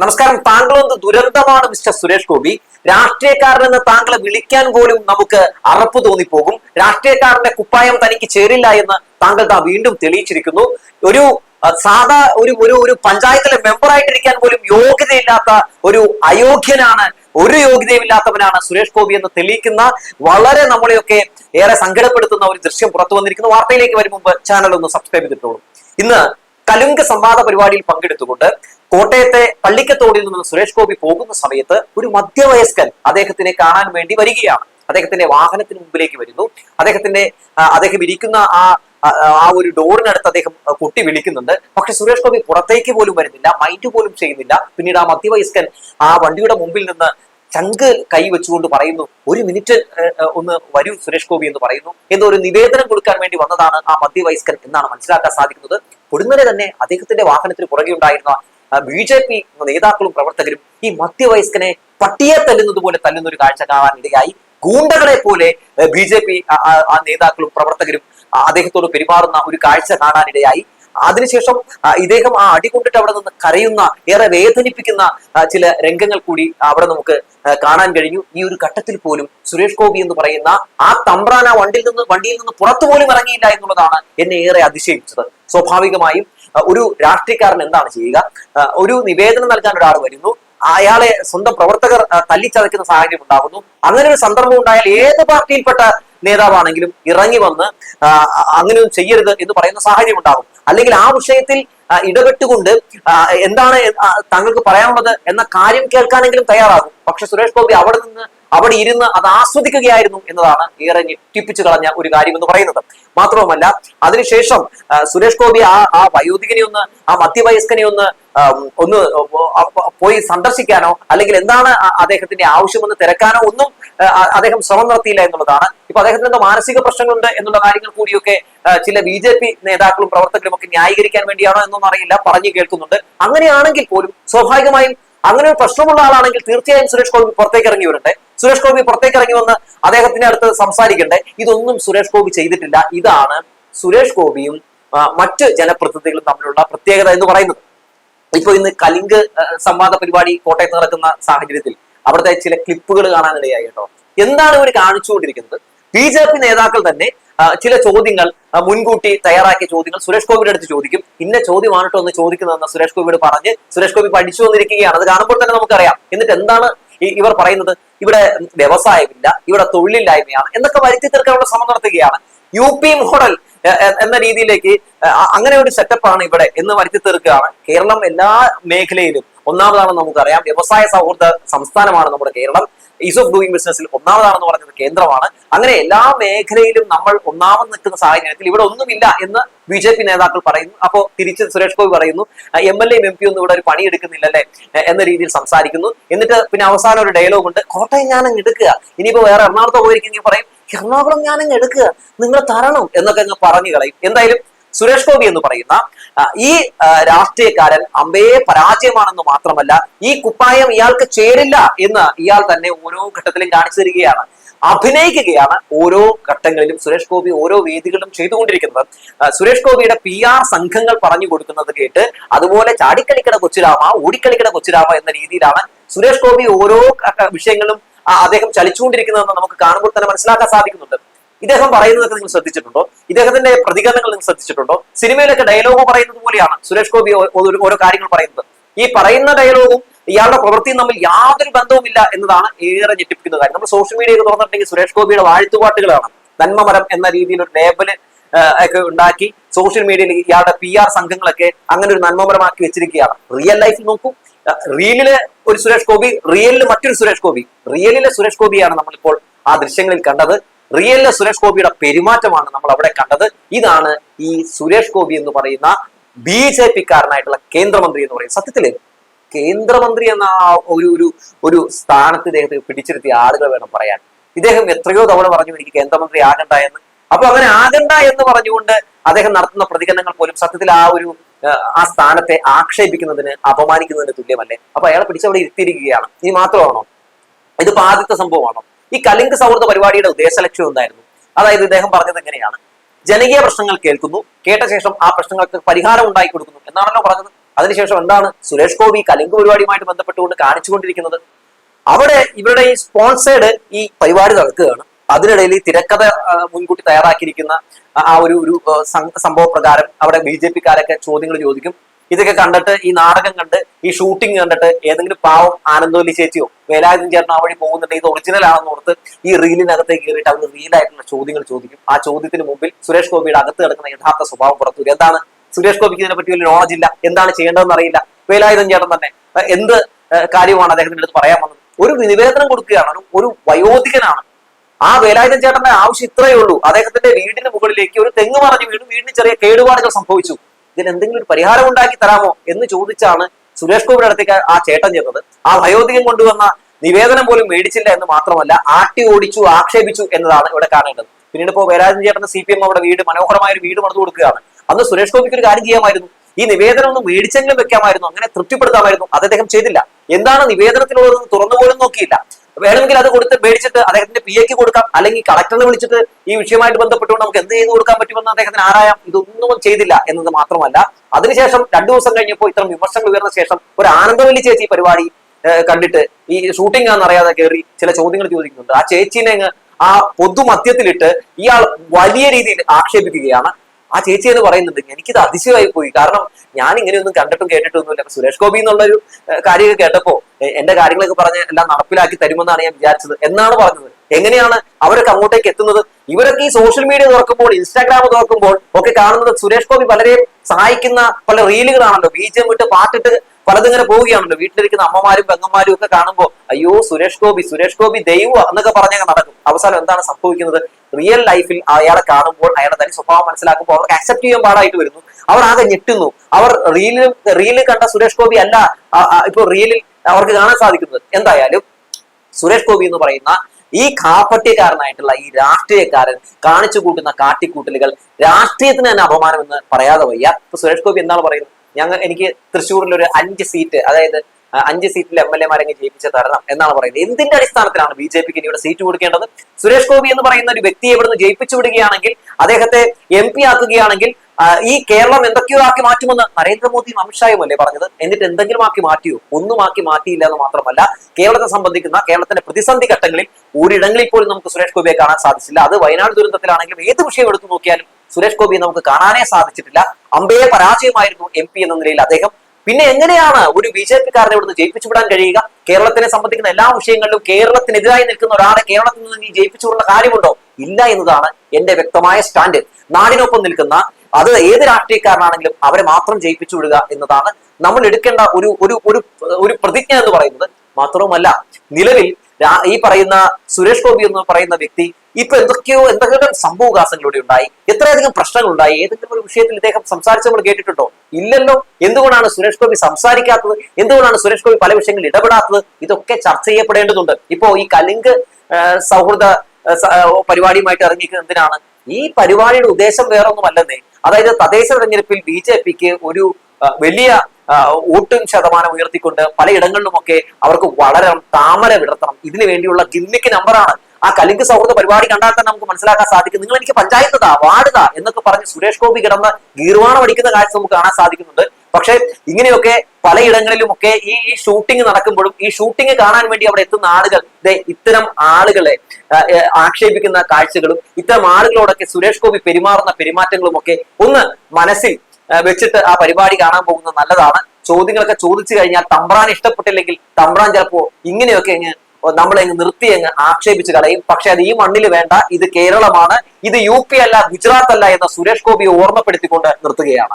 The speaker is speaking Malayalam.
നമസ്കാരം. താങ്കളൊന്ന് ദുരന്തമാണ് മിസ്റ്റർ സുരേഷ് ഗോപി. രാഷ്ട്രീയക്കാരനെന്ന് താങ്കളെ വിളിക്കാൻ പോലും നമുക്ക് അറപ്പ് തോന്നിപ്പോകും. രാഷ്ട്രീയക്കാരന്റെ കുപ്പായം തനിക്ക് ചേരില്ല എന്ന് താങ്കൾ താ വീണ്ടും തെളിയിച്ചിരിക്കുന്നു. ഒരു സാധാ ഒരു ഒരു ഒരു പഞ്ചായത്തിലെ മെമ്പറായിട്ടിരിക്കാൻ പോലും യോഗ്യതയില്ലാത്ത ഒരു അയോഗ്യനാണ് ഒരു യോഗ്യതയുമില്ലാത്തവനാണ് സുരേഷ് ഗോപി എന്ന് തെളിയിക്കുന്ന വളരെ നമ്മളെയൊക്കെ ഏറെ സങ്കടപ്പെടുത്തുന്ന ഒരു ദൃശ്യം പുറത്തു വന്നിരിക്കുന്നു. വാർത്തയിലേക്ക് വരും മുമ്പ് ചാനൽ ഒന്ന് സബ്സ്ക്രൈബ് ചെയ്തിട്ടുള്ളൂ ഇന്ന് കലുങ്ക് സംവാദ പരിപാടിയിൽ പങ്കെടുത്തുകൊണ്ട് കോട്ടയത്തെ പള്ളിക്കത്തോടിൽ നിന്ന് സുരേഷ് ഗോപി പോകുന്ന സമയത്ത് ഒരു മധ്യവയസ്കൻ അദ്ദേഹത്തിനെ കാണാൻ വേണ്ടി വരികയാണ്. അദ്ദേഹത്തിന്റെ വാഹനത്തിന് മുമ്പിലേക്ക് വരുന്നു. അദ്ദേഹത്തിന്റെ അദ്ദേഹം ഇരിക്കുന്ന ആ ആ- ഒരു ഡോറിനടുത്ത് അദ്ദേഹം കൊട്ടി വിളിക്കുന്നുണ്ട്. പക്ഷെ സുരേഷ് ഗോപി പുറത്തേക്ക് പോലും വരുന്നില്ല മൈൻഡ് പോലും ചെയ്യുന്നില്ല. പിന്നീട് ആ മധ്യവയസ്കൻ ആ വണ്ടിയുടെ മുമ്പിൽ നിന്ന് ചങ്ക് കൈ വെച്ചുകൊണ്ട് പറയുന്നു ഒരു മിനിറ്റ് ഒന്ന് വരൂ സുരേഷ് ഗോപി എന്ന് പറയുന്നു. എന്തോ ഒരു നിവേദനം കൊടുക്കാൻ വേണ്ടി വന്നതാണ് ആ മധ്യവയസ്കൻ എന്നാണ് മനസ്സിലാക്കാൻ സാധിക്കുന്നത്. കൊടുങ്ങനെ തന്നെ അദ്ദേഹത്തിന്റെ വാഹനത്തിന് പുറകെ ഉണ്ടായിരുന്ന ബി ജെ പി നേതാക്കളും പ്രവർത്തകരും ഈ മധ്യവയസ്കനെ പട്ടിയെ തല്ലുന്നത് പോലെ തല്ലുന്ന ഒരു കാഴ്ച കാണാൻ ഇടയായി. ഗൂണ്ടകളെ പോലെ ബി ജെ പി ആ നേതാക്കളും പ്രവർത്തകരും അദ്ദേഹത്തോട് പെരുമാറുന്ന ഒരു കാഴ്ച കാണാനിടയായി അതിനുശേഷം ഇദ്ദേഹം ആ അടി കൊണ്ടിട്ട് അവിടെ നിന്ന് കരയുന്ന ഏറെ വേദനിപ്പിക്കുന്ന ചില രംഗങ്ങൾ കൂടി അവിടെ നമുക്ക് കാണാൻ കഴിഞ്ഞു. ഈ ഒരു ഘട്ടത്തിൽ പോലും സുരേഷ് ഗോപി എന്ന് പറയുന്ന ആ തമ്പ്രാൻ ആ വണ്ടിയിൽ നിന്ന് വണ്ടിയിൽ നിന്ന് പുറത്തു പോലും ഇറങ്ങിയില്ല എന്നുള്ളതാണ് എന്നെ ഏറെ അതിശയിപ്പിച്ചത്. സ്വാഭാവികമായും ഒരു രാഷ്ട്രീയക്കാരൻ എന്താണ് ചെയ്യുക? ഒരു നിവേദനം നൽകാൻ ഒരാൾ വരുന്നു. അയാളെ സ്വന്തം പ്രവർത്തകർ തല്ലിച്ചതയ്ക്കുന്ന സാഹചര്യം ഉണ്ടാകുന്നു. അങ്ങനെ ഒരു സന്ദർഭം ഉണ്ടായാൽ ഏത് പാർട്ടിയിൽപ്പെട്ട നേതാവാണെങ്കിലും ഇറങ്ങി വന്ന് അങ്ങനെ അങ്ങനെയൊന്നും ചെയ്യരുത് എന്ന് പറയുന്ന സാഹചര്യം ഉണ്ടാകും. അല്ലെങ്കിൽ ആ വിഷയത്തിൽ ഇടപെട്ടുകൊണ്ട് എന്താണ് താങ്കൾക്ക് പറയാനുള്ളത് എന്ന കാര്യം കേൾക്കാനെങ്കിലും തയ്യാറാകും. പക്ഷെ സുരേഷ് ഗോപി അവിടെ നിന്ന് അവിടെ ഇരുന്ന് അത് ആസ്വദിക്കുകയായിരുന്നു എന്നതാണ് ഏറെ ഞെട്ടിപ്പിച്ചു കളഞ്ഞ ഒരു കാര്യം എന്ന് പറയുന്നത്. മാത്രവുമല്ല അതിനുശേഷം സുരേഷ് ഗോപി ആ ആ വയോധികനെ ഒന്ന് ആ മധ്യവയസ്കനെ ഒന്ന് ഒന്ന് പോയി സന്ദർശിക്കാനോ അല്ലെങ്കിൽ എന്താണ് അദ്ദേഹത്തിന്റെ ആവശ്യമെന്ന് തിരക്കാനോ ഒന്നും അദ്ദേഹം ശ്രമം നടത്തിയില്ല എന്നുള്ളതാണ്. ഇപ്പൊ അദ്ദേഹത്തിന് മാനസിക പ്രശ്നങ്ങളുണ്ട് എന്നുള്ള കാര്യങ്ങൾ കൂടിയൊക്കെ ചില ബി ജെ പി നേതാക്കളും പ്രവർത്തകരും ഒക്കെ ന്യായീകരിക്കാൻ വേണ്ടിയാണോ എന്നൊന്നും അറിയില്ല പറഞ്ഞു കേൾക്കുന്നുണ്ട്. അങ്ങനെയാണെങ്കിൽ പോലും സ്വാഭാവികമായും അങ്ങനെ ഒരു പ്രശ്നമുള്ള ആളാണെങ്കിൽ തീർച്ചയായും സുരേഷ് ഗോപി പുറത്തേക്ക് ഇറങ്ങി സുരേഷ് ഗോപി പുറത്തേക്ക് ഇറങ്ങി വന്ന് അദ്ദേഹത്തിന്റെ അടുത്ത് സംസാരിക്കണ്ടേ? ഇതൊന്നും സുരേഷ് ഗോപി ചെയ്തിട്ടില്ല. ഇതാണ് സുരേഷ് ഗോപിയും മറ്റ് ജനപ്രതിനിധികളും തമ്മിലുള്ള പ്രത്യേകത എന്ന് പറയുന്നത്. ഇപ്പൊ ഇന്ന് കലിംഗ് സംവാദ പരിപാടി കോട്ടയത്ത് നടക്കുന്ന സാഹചര്യത്തിൽ അവിടുത്തെ ചില ക്ലിപ്പുകൾ കാണാനിടയായി കേട്ടോ. എന്താണ് ഇവർ കാണിച്ചുകൊണ്ടിരിക്കുന്നത്? ബി ജെ പി നേതാക്കൾ തന്നെ ചില ചോദ്യങ്ങൾ മുൻകൂട്ടി തയ്യാറാക്കിയ ചോദ്യങ്ങൾ സുരേഷ് ഗോപിയുടെ അടുത്ത് ചോദിക്കും. ഇന്ന ചോദ്യമാണ് കേട്ടോ ഒന്ന് ചോദിക്കുന്നതെന്ന് സുരേഷ് ഗോപിയോട് പറഞ്ഞ് സുരേഷ് ഗോപി പഠിച്ചു വന്നിരിക്കുകയാണ്. അത് കാണുമ്പോൾ തന്നെ നമുക്കറിയാം. എന്നിട്ട് എന്താണ് ഇവർ പറയുന്നത്? ഇവിടെ വ്യവസായമില്ല ഇവിടെ തൊഴിലില്ലായ്മയാണ് എന്നൊക്കെ വരുത്തി തീർക്കാനുള്ള ശ്രമം നടത്തുകയാണ്. യു പി മോഡൽ എന്ന രീതിയിലേക്ക് അങ്ങനെ ഒരു സെറ്റപ്പാണ് ഇവിടെ എന്ന് വരുത്തി തീർക്കുകയാണ്. കേരളം എല്ലാ മേഖലയിലും ഒന്നാമതാണെന്ന് നമുക്കറിയാം. വ്യവസായ സൗഹൃദ സംസ്ഥാനമാണ് നമ്മുടെ കേരളം. ഈസ് ഓഫ് ഡൂയിങ് ബിസിനസ്സിൽ ഒന്നാമതാണെന്ന് പറഞ്ഞത് കേന്ദ്രമാണ്. അങ്ങനെ എല്ലാ മേഖലയിലും നമ്മൾ ഒന്നാമത് നിൽക്കുന്ന സാഹചര്യത്തിൽ ഇവിടെ ഒന്നുമില്ല എന്ന് ബി ജെ പി നേതാക്കൾ പറയുന്നു. അപ്പോൾ തിരിച്ച് സുരേഷ് ഗോപി പറയുന്നു എം എൽ എയും എം പി ഒന്നും ഇവിടെ ഒരു പണി എടുക്കുന്നില്ലല്ലേ? എന്ന രീതിയിൽ സംസാരിക്കുന്നു. എന്നിട്ട് പിന്നെ അവസാനം ഒരു ഡയലോഗ് ഉണ്ട് കോട്ടയം ഞാനങ്ങ് എടുക്കുക. ഇനിയിപ്പോൾ വേറെ എറണാകുളത്ത് പോയിരിക്കും പറയും എറണാകുളം ഞാനങ്ങ് എടുക്കുക. നിങ്ങൾ തരണം. എന്നൊക്കെ അങ്ങ് പറഞ്ഞു കളയും. എന്തായാലും സുരേഷ് ഗോപി എന്ന് പറയുന്ന ഈ രാഷ്ട്രീയക്കാരൻ അമ്പയെ പരാജയമാണെന്ന് മാത്രമല്ല ഈ കുപ്പായം ഇയാൾക്ക് ചേരില്ല എന്ന് ഇയാൾ തന്നെ ഓരോ ഘട്ടത്തിലും കാണിച്ചു തരികയാണ്. അഭിനയിക്കുകയാണ് ഓരോ ഘട്ടങ്ങളിലും സുരേഷ് ഗോപി ഓരോ വേദികളിലും ചെയ്തുകൊണ്ടിരിക്കുന്നത്. സുരേഷ് ഗോപിയുടെ പി ആർ സംഘങ്ങൾ പറഞ്ഞു കൊടുക്കുന്നത് കേട്ട് അതുപോലെ ചാടിക്കളിക്കട കൊച്ചുരാമ ഓടിക്കളിക്കട കൊച്ചുരാമ എന്ന രീതിയിലാണ് സുരേഷ് ഗോപി ഓരോ വിഷയങ്ങളും അദ്ദേഹം ചലിച്ചുകൊണ്ടിരിക്കുന്നതെന്ന് നമുക്ക് കാണുമ്പോൾ തന്നെ മനസ്സിലാക്കാൻ സാധിക്കുന്നുണ്ട്. ഇദ്ദേഹം പറയുന്നതൊക്കെ നിങ്ങൾ ശ്രദ്ധിച്ചിട്ടുണ്ടോ? ഇദ്ദേഹത്തിന്റെ പ്രതികരണങ്ങൾ നിങ്ങൾ ശ്രദ്ധിച്ചിട്ടുണ്ടോ? സിനിമയിലൊക്കെ ഡയലോഗ് പറയുന്നത് പോലെയാണ് സുരേഷ് ഗോപി ഓരോ കാര്യങ്ങൾ പറയുന്നത്. ഈ പറയുന്ന ഡയലോഗും ഇയാളുടെ പ്രവൃത്തിയും തമ്മിൽ യാതൊരു ബന്ധവുമില്ല എന്നതാണ് ഏറെ ഞെട്ടിപ്പിക്കുന്ന കാര്യം. നമ്മൾ സോഷ്യൽ മീഡിയ ഒക്കെ തുറന്നിട്ടുണ്ടെങ്കിൽ സുരേഷ് ഗോപിയുടെ വാഴ്ത്തുപാട്ടുകളാണ് നന്മമരം എന്ന രീതിയിൽ ഒരു ലേബൽ ഒക്കെ ഉണ്ടാക്കി സോഷ്യൽ മീഡിയയിൽ ഇയാളുടെ പി ആർ സംഘങ്ങളൊക്കെ അങ്ങനെ ഒരു നന്മമരമാക്കി വെച്ചിരിക്കുകയാണ്. റിയൽ ലൈഫിൽ നോക്കൂ റിയലിൽ ഒരു സുരേഷ് ഗോപി റിയലിൽ മറ്റൊരു സുരേഷ് ഗോപി. റിയലിലെ സുരേഷ് ഗോപിയാണ് നമ്മളിപ്പോൾ ആ ദൃശ്യങ്ങളിൽ കണ്ടത്. റിയലിലെ സുരേഷ് ഗോപിയുടെ പെരുമാറ്റമാണ് നമ്മൾ അവിടെ കണ്ടത്. ഇതാണ് ഈ സുരേഷ് ഗോപി എന്ന് പറയുന്ന ബി ജെ പിക്കാരനായിട്ടുള്ള കേന്ദ്രമന്ത്രി എന്ന് പറയുന്നത്. സത്യത്തിൽ കേന്ദ്രമന്ത്രി എന്ന ആ ഒരു ഒരു ഒരു സ്ഥാനത്ത് ഇദ്ദേഹത്തെ പിടിച്ചിരുത്തിയ ആളുകൾ വേണം പറയാൻ. ഇദ്ദേഹം എത്രയോ തവണ പറഞ്ഞു എനിക്ക് കേന്ദ്രമന്ത്രി ആകണ്ട എന്ന്. അപ്പൊ അങ്ങനെ ആകണ്ട എന്ന് പറഞ്ഞുകൊണ്ട് അദ്ദേഹം നടത്തുന്ന പ്രതികരണങ്ങൾ പോലും സത്യത്തിൽ ആ ഒരു ആ സ്ഥാനത്തെ ആക്ഷേപിക്കുന്നതിന് അപമാനിക്കുന്നതിന് തുല്യമല്ലേ? അപ്പൊ അയാളെ പിടിച്ചവിടെ ഇരുത്തിയിരിക്കുകയാണ്. ഇനി മാത്രമാണോ? ഇതിപ്പോ ആദ്യത്തെ സംഭവമാണോ? ഈ കലിംഗ് സൗഹൃദ പരിപാടിയുടെ ഉദ്ദേശ ലക്ഷ്യം എന്തായിരുന്നു? അതായത് ഇദ്ദേഹം പറഞ്ഞത് എങ്ങനെയാണ്? ജനകീയ പ്രശ്നങ്ങൾ കേൾക്കുന്നു കേട്ട ശേഷം ആ പ്രശ്നങ്ങൾക്ക് പരിഹാരം ഉണ്ടാക്കി കൊടുക്കുന്നു എന്നാണല്ലോ പറഞ്ഞത്. അതിനുശേഷം എന്താണ് സുരേഷ് ഗോപി കലിംഗ് പരിപാടിയുമായിട്ട് ബന്ധപ്പെട്ടുകൊണ്ട് കാണിച്ചുകൊണ്ടിരിക്കുന്നത്? അവിടെ ഇവരുടെ ഈ സ്പോൺസേഡ് ഈ പരിപാടി നടക്കുകയാണ്. അതിനിടയിൽ ഈ തിരക്കഥ മുൻകൂട്ടി തയ്യാറാക്കിയിരിക്കുന്ന ആ- ഒരു ഒരു സംഭവ പ്രകാരം അവിടെ ബി ജെ പിക്കാരൊക്കെ ചോദ്യങ്ങൾ ചോദിക്കും. ഇതൊക്കെ കണ്ടിട്ട് ഈ നാടകം കണ്ട് ഈ ഷൂട്ടിംഗ് കണ്ടിട്ട് ഏതെങ്കിലും പാവം ആനന്ദവല്ലി ചേച്ചിയോ വേലായുധൻ ചേട്ടൻ ആ വഴി പോകുന്നുണ്ട് ഇത് ഒറിജിനൽ ആണെന്ന് ഓർത്ത് ഈ റീലിനകത്തേക്ക് കയറിയിട്ട് അവർ റീലായിട്ടുള്ള ചോദ്യങ്ങൾ ചോദിക്കും. ആ ചോദ്യത്തിന് മുമ്പിൽ സുരേഷ് ഗോപിയുടെ അകത്ത് കിടക്കുന്ന യഥാർത്ഥ സ്വഭാവം പുറത്തു വരും. എന്താണ്? സുരേഷ് ഗോപിക്ക് ഇതിനെ പറ്റി വലിയ നോളജ് ഇല്ല. എന്താണ് ചെയ്യേണ്ടതെന്ന് അറിയില്ല. വേലായുധൻ ചേട്ടൻ തന്നെ എന്ത് കാര്യമാണ് അദ്ദേഹത്തിന്റെ അടുത്ത് പറയാൻ വന്നത്? ഒരു നിവേദനം കൊടുക്കുകയാണ്. ഒരു വയോധികനാണ്. ആ വേലായുധൻ ചേട്ടന്റെ ആവശ്യം ഇത്രയേ ഉള്ളൂ. അദ്ദേഹത്തിന്റെ വീടിന് മുകളിലേക്ക് ഒരു തെങ്ങ് മറിഞ്ഞു വീണു. വീടിന് ചെറിയ കേടുപാടുകൾ സംഭവിച്ചു. ഇതിന് എന്തെങ്കിലും ഒരു പരിഹാരം ഉണ്ടാക്കി തരാമോ എന്ന് ചോദിച്ചാണ് സുരേഷ് ഗോപിയുടെ അടുത്തേക്ക് ആ ചേട്ടൻ ചെന്നത്. ആ ഭയോധികം കൊണ്ടുവന്ന നിവേദനം പോലും മേടിച്ചില്ല എന്ന് മാത്രമല്ല ആട്ടി ഓടിച്ചു ആക്ഷേപിച്ചു എന്നതാണ് ഇവിടെ കാണേണ്ടത്. പിന്നീട് ഇപ്പോൾ വേരാജൻ ചേട്ടന് സി പി എം അവിടെ വീട് മനോഹരമായ ഒരു വീട് പണിതു കൊടുക്കുകയാണ്. അന്ന് സുരേഷ് ഗോപിക്ക് ഒരു കാര്യം ചെയ്യാമായിരുന്നു. ഈ നിവേദനം ഒന്ന് മേടിച്ചെങ്കിലും വെക്കാമായിരുന്നു അങ്ങനെ തൃപ്തിപ്പെടുത്താമായിരുന്നു. അത് അദ്ദേഹം ചെയ്തില്ല. എന്താണ് നിവേദനത്തിലുള്ളതെന്ന് തുറന്നു പോലും നോക്കിയില്ല. വേണമെങ്കിൽ അത് കൊടുത്ത് മേടിച്ചിട്ട് അദ്ദേഹത്തിന്റെ പി എക്ക് കൊടുക്കാം. അല്ലെങ്കിൽ കളക്ടറിനെ വിളിച്ചിട്ട് ഈ വിഷയമായിട്ട് ബന്ധപ്പെട്ടുകൊണ്ട് നമുക്ക് എന്ത് ചെയ്ത് കൊടുക്കാൻ പറ്റുമെന്ന് അദ്ദേഹത്തിന് ആരായാം? ഇതൊന്നും ചെയ്തില്ല എന്നത് മാത്രമല്ല. അതിനുശേഷം രണ്ടു ദിവസം കഴിഞ്ഞപ്പോൾ ഇത്തരം വിമർശനങ്ങൾ ഉയർന്ന ശേഷം ഒരു ആനന്ദവല്ലി ചേച്ചി പരിപാടി കണ്ടിട്ട് ഈ ഷൂട്ടിംഗ് ആണെന്ന് അറിയാതെ കയറി ചില ചോദ്യങ്ങൾ ചോദിക്കുന്നുണ്ട്. ആ ചേച്ചീനെ ആ പൊതുമധ്യത്തിലിട്ട് ഇയാൾ വലിയ രീതിയിൽ ആക്ഷേപിക്കുകയാണ്. ആ ചേച്ചി എന്ന് പറയുന്നുണ്ട്. എനിക്കിത് അതിശയമായി പോയി. കാരണം ഞാൻ ഇങ്ങനെയൊന്നും കണ്ടിട്ടും കേട്ടിട്ടൊന്നുമില്ല. സുരേഷ് ഗോപി എന്നുള്ളൊരു ഒരു കാര്യമൊക്കെ കേട്ടപ്പോ എന്റെ കാര്യങ്ങളൊക്കെ പറഞ്ഞ് എല്ലാം നടപ്പിലാക്കി തരുമെന്നാണ് ഞാൻ വിചാരിച്ചത്. എന്നാണ് പറഞ്ഞത്? എങ്ങനെയാണ് അവരൊക്കെ അങ്ങോട്ടേക്ക് എത്തുന്നത്? ഇവരൊക്കെ ഈ സോഷ്യൽ മീഡിയ തുറക്കുമ്പോൾ ഇൻസ്റ്റാഗ്രാം തുറക്കുമ്പോൾ ഒക്കെ കാണുന്നത് സുരേഷ് ഗോപി വളരെ സഹായിക്കുന്ന പല റീലുകളാണല്ലോ. ബീജം വിട്ട് പാട്ടിട്ട് പലതിങ്ങനെ പോവുകയാണല്ലോ. വീട്ടിലിരിക്കുന്ന അമ്മമാരും പെങ്ങന്മാരും ഒക്കെ കാണുമ്പോൾ അയ്യോ സുരേഷ് ഗോപി സുരേഷ് ഗോപി ദൈവ എന്നൊക്കെ പറഞ്ഞങ്ങ് നടക്കും. അവസാനം എന്താണ് സംഭവിക്കുന്നത്? റിയൽ ലൈഫിൽ അയാളെ കാണുമ്പോൾ അയാളെ തനി സ്വഭാവം മനസ്സിലാക്കുമ്പോൾ അവർക്ക് അക്സെപ്റ്റ് ചെയ്യാൻ പാടായിട്ട് വരുന്നു. അവർ ആകെ ഞെട്ടുന്നു. അവർ റീലിൽ റീലിൽ കണ്ട സുരേഷ് ഗോപി അല്ല ഇപ്പൊ റീലിൽ അവർക്ക് കാണാൻ സാധിക്കുന്നത്. എന്തായാലും സുരേഷ് ഗോപി എന്ന് പറയുന്ന ഈ കാപ്പട്യക്കാരനായിട്ടുള്ള ഈ രാഷ്ട്രീയക്കാരൻ കാണിച്ചു കൂട്ടുന്ന കാട്ടിക്കൂട്ടലുകൾ രാഷ്ട്രീയത്തിന് തന്നെ അപമാനം എന്ന് പറയാതെ വയ്യ. ഇപ്പൊ സുരേഷ് ഗോപി എന്താണ് പറയുന്നത്? ഞങ്ങൾ എനിക്ക് തൃശ്ശൂരിൽ ഒരു അഞ്ച് സീറ്റ് അതായത് അഞ്ച് സീറ്റിൽ എം എൽ എമാരെ ജയിപ്പിച്ച് തരണം എന്നാണ് പറയുന്നത്. എന്തിന്റെ അടിസ്ഥാനത്തിലാണ് ബി ജെ പിക്ക് ഇവിടെ സീറ്റ് കൊടുക്കേണ്ടത്? സുരേഷ് ഗോപി എന്ന് പറയുന്ന ഒരു വ്യക്തിയെ ഇവിടുന്ന് ജയിപ്പിച്ചു വിടുകയാണെങ്കിൽ അദ്ദേഹത്തെ എം പി ആക്കുകയാണെങ്കിൽ ഈ കേരളം എന്തൊക്കെയോ ആക്കി മാറ്റുമെന്ന് നരേന്ദ്രമോദിയും അമിത്ഷായും അല്ലേ പറഞ്ഞത്? എന്നിട്ട് എന്തെങ്കിലും ആക്കി മാറ്റിയോ? ഒന്നും ആക്കി മാറ്റിയില്ല എന്ന് മാത്രമല്ല കേരളത്തെ സംബന്ധിക്കുന്ന കേരളത്തിന്റെ പ്രതിസന്ധി ഘട്ടങ്ങളിൽ ഒരിടങ്ങളിൽ പോലും നമുക്ക് സുരേഷ് ഗോപിയെ കാണാൻ സാധിച്ചില്ല. അത് വയനാട് ദുരന്തത്തിലാണെങ്കിലും ഏത് വിഷയം എടുത്തു നോക്കിയാലും സുരേഷ് ഗോപിയെ നമുക്ക് കാണാനേ സാധിച്ചിട്ടില്ല. അമ്പയെ പരാജയമായിരുന്നു എം പി എന്ന നിലയിൽ അദ്ദേഹം. പിന്നെ എങ്ങനെയാണ് ഒരു ബി ജെ പിക്കാരനെ ഇവിടുന്ന് ജയിപ്പിച്ചു വിടാൻ കഴിയുക? കേരളത്തിനെ സംബന്ധിക്കുന്ന എല്ലാ വിഷയങ്ങളിലും കേരളത്തിനെതിരായി നിൽക്കുന്ന ഒരാളെ കേരളത്തിൽ നിന്ന് നീ ജയിപ്പിച്ചു വിടുന്ന കാര്യമുണ്ടോ? ഇല്ല എന്നതാണ് എന്റെ വ്യക്തമായ സ്റ്റാൻഡ്. നാടിനൊപ്പം നിൽക്കുന്ന അത് ഏത് രാഷ്ട്രീയക്കാരനാണെങ്കിലും അവരെ മാത്രം ജയിപ്പിച്ചു വിടുക എന്നതാണ് നമ്മൾ എടുക്കേണ്ട ഒരു ഒരു ഒരു ഒരു പ്രതിജ്ഞ എന്ന് പറയുന്നത്. മാത്രവുമല്ല നിലവിൽ ഈ പറയുന്ന സുരേഷ് ഗോപി എന്ന് പറയുന്ന വ്യക്തി ഇപ്പൊ എന്തൊക്കെയോ എന്തൊക്കെയോ സംഭവകാശങ്ങളിലൂടെ ഉണ്ടായി. എത്രയധികം പ്രശ്നങ്ങൾ ഉണ്ടായി ഏതെങ്കിലും ഒരു വിഷയത്തിൽ ഇദ്ദേഹം സംസാരിച്ച് നമ്മൾ കേട്ടിട്ടുണ്ടോ? ഇല്ലല്ലോ. എന്തുകൊണ്ടാണ് സുരേഷ് ഗോപി സംസാരിക്കാത്തത്? എന്തുകൊണ്ടാണ് സുരേഷ് ഗോപി പല വിഷയങ്ങളിൽ ഇടപെടാത്തത്? ഇതൊക്കെ ചർച്ച ചെയ്യപ്പെടേണ്ടതുണ്ട്. ഇപ്പോ ഈ കലിംഗ് സൗഹൃദ പരിപാടിയുമായിട്ട് ഇറങ്ങിയിരിക്കുന്നത് എന്തിനാണ്? ഈ പരിപാടിയുടെ ഉദ്ദേശം വേറൊന്നുമല്ലെന്നേ. അതായത് തദ്ദേശ തെരഞ്ഞെടുപ്പിൽ ബി ജെ പിക്ക് ഒരു വലിയ വോട്ടും ശതമാനം ഉയർത്തിക്കൊണ്ട് പലയിടങ്ങളിലുമൊക്കെ അവർക്ക് വളരണം താമര വിടർത്തണം. ഇതിനു വേണ്ടിയുള്ള ഗിമ്മിക്ക് നമ്പറാണ് ആ കലിംഗ് സൗഹൃദ പരിപാടി കണ്ടാൽ തന്നെ നമുക്ക് മനസ്സിലാക്കാൻ സാധിക്കും. നിങ്ങൾ എനിക്ക് പഞ്ചായത്തതാ വാർഡുതാ എന്നൊക്കെ പറഞ്ഞ് സുരേഷ് ഗോപി കിടന്ന് ഗീർവാണം അടിക്കുന്ന കാഴ്ച നമുക്ക് കാണാൻ സാധിക്കുന്നുണ്ട്. പക്ഷെ ഇങ്ങനെയൊക്കെ പലയിടങ്ങളിലുമൊക്കെ ഈ ഈ ഷൂട്ടിംഗ് നടക്കുമ്പോഴും ഈ ഷൂട്ടിംഗ് കാണാൻ വേണ്ടി അവിടെ എത്തുന്ന ആളുകൾ ഇത്തരം ആളുകളെ ആക്ഷേപിക്കുന്ന കാഴ്ചകളും ഇത്തരം ആളുകളോടൊക്കെ സുരേഷ് ഗോപി പെരുമാറുന്ന പെരുമാറ്റങ്ങളും ഒക്കെ ഒന്ന് മനസ്സിൽ വെച്ചിട്ട് ആ പരിപാടി കാണാൻ പോകുന്നത് നല്ലതാണ്. ചോദ്യങ്ങളൊക്കെ ചോദിച്ചു കഴിഞ്ഞാൽ തമ്പ്രാൻ ഇഷ്ടപ്പെട്ടില്ലെങ്കിൽ തമ്പ്രാൻ ചിലപ്പോ ഇങ്ങനെയൊക്കെ നമ്മളെ നിർത്തി അങ്ങ് ആക്ഷേപിച്ച് കളയും. പക്ഷെ അത് ഈ മണ്ണിൽ വേണ്ട. ഇത് കേരളമാണ്. ഇത് യു അല്ല ഗുജറാത്ത് അല്ല എന്ന സുരേഷ് ഗോപി ഓർമ്മപ്പെടുത്തിക്കൊണ്ട് നിർത്തുകയാണ്.